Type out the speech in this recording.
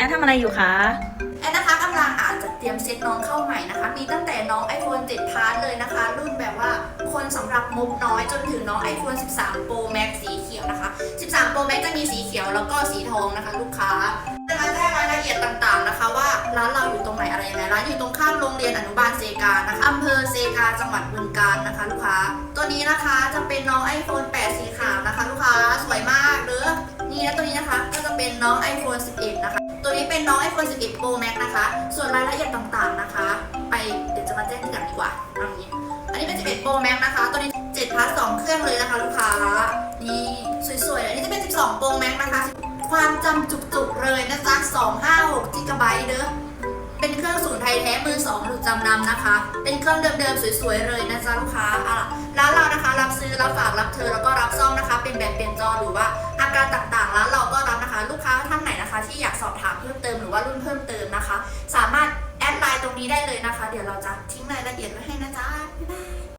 แอดทำอะไรอยู่คะแอนนะคะกำลังอาจจะเตรียมเซตน้องเข้าใหม่นะคะ มีตั้งแต่น้อง iPhone 7 Plus เลยนะคะ รุ่นแบบว่าคนสำหรับงบน้อยจนถึงน้อง iPhone 13 Pro Max สีเขียวนะคะ 13 Pro Max จะมีสีเขียวแล้วก็สีทองนะคะ ลูกค้าจะมาแจ้งรายละเอียดต่างๆนะคะ ว่าร้านเราอยู่ตรงไหนอะไรยังไงร้านอยู่ตรงข้ามโรงเรียนอนุบาลเซกานะคะอำเภอเซกาจังหวัดบึงกาฬนะคะ ลูกค้า ตัวนี้นะคะจะเป็นน้อง iPhone 8 สีขาวนะคะลูก อง iPhone 11 นะคะ ตัวนี้เป็นน้อง iPhone 11 Pro Max นะคะ ส่วนรายละเอียดต่างๆนะคะ ไปเดี๋ยวจะมาแจ้งทีหลังดีกว่าเอางนี้อันนี้เป็น 11 Pro Max นะคะ ตัวนี้7 plus 2เครื่องเลยนะคะลูกค้า นี่สวยๆเลยอันนี้จะเป็น 12 Pro Max นะคะ ความจำจุกๆเลยนะจ๊ะ256 GB เด้อเป็นเครื่องศูนย์ไทยแท้มือสองหลุดจำนำนะคะ เป็นเครื่องเดิมๆสวยๆเลยนะจ๊ะลูกค้าอะร้านเรานะคะ รับซื้อรับฝากรับเธอแล้วก็รับซ่อมนะคะ เป็นแบบเปลี่ยนจอหรือว่า รือว่ารุ่นเพิ่มเติมนะคะ สามารถแอดไลน์ตรงนี้ได้เลยนะคะ เดี๋ยวเราจะทิ้